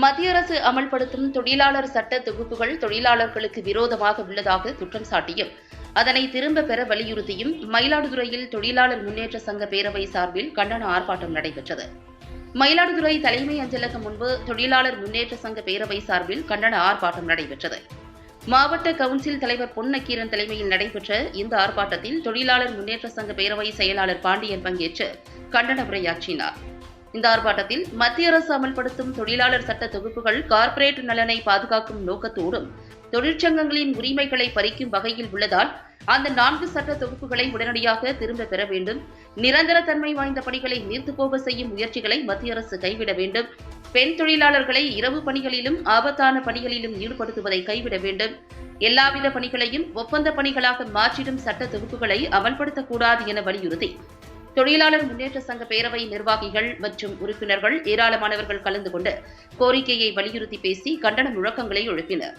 மத்திய அரசு அமல்படுத்தும் தொழிலாளர் சட்ட தொகுப்புகள் தொழிலாளர்களுக்கு விரோதமாக உள்ளதாக குற்றம் சாட்டியும். அதனை திரும்ப பெற வலியுறுத்தியும் மயிலாடுதுறையில் தொழிலாளர் முன்னேற்ற சங்க பேரவை சார்பில் கண்டன ஆர்ப்பாட்டம் நடைபெற்றது. மயிலாடுதுறை தலைமை அஞ்சலகம் முன்பு தொழிலாளர் முன்னேற்ற சங்க பேரவை சார்பில் கண்டன ஆர்ப்பாட்டம் நடைபெற்றது. மாவட்ட கவுன்சில் தலைவர் பொன்னக்கீரன் தலைமையில் நடைபெற்ற இந்த ஆர்ப்பாட்டத்தில் தொழிலாளர் முன்னேற்ற சங்க பேரவை செயலாளர் பாண்டியன் பங்கேற்று கண்டன உரையாற்றினார். இந்த ஆர்ப்பாட்டத்தில் மத்திய அரசு அமல்படுத்தும் தொழிலாளர் சட்ட தொகுப்புகள் கார்ப்பரேட் நலனை பாதுகாக்கும் நோக்கத்தோடும் தொழிற்சங்கங்களின் உரிமைகளை பறிக்கும் வகையில் உள்ளதால் அந்த நான்கு சட்ட தொகுப்புகளை உடனடியாக திரும்ப பெற வேண்டும். நிரந்தர தன்மை வாய்ந்த பணிகளை நீர்த்து போக செய்யும் முயற்சிகளை மத்திய அரசு கைவிட வேண்டும். பெண் தொழிலாளர்களை இரவு பணிகளிலும் ஆபத்தான பணிகளிலும் ஈடுபடுத்துவதை கைவிட வேண்டும். எல்லாவித பணிகளையும் ஒப்பந்த பணிகளாக மாற்றிடும் சட்ட தொகுப்புகளை அமல்படுத்தக்கூடாது என வலியுறுத்தி தொழிலாளர் முன்னேற்ற சங்க பேரவை நிர்வாகிகள் மற்றும் உறுப்பினர்கள் ஏராளமானவர்கள் கலந்து கொண்டு கோரிக்கையை வலியுறுத்தி பேசி கண்டன முழக்கங்களை எழுப்பினர்.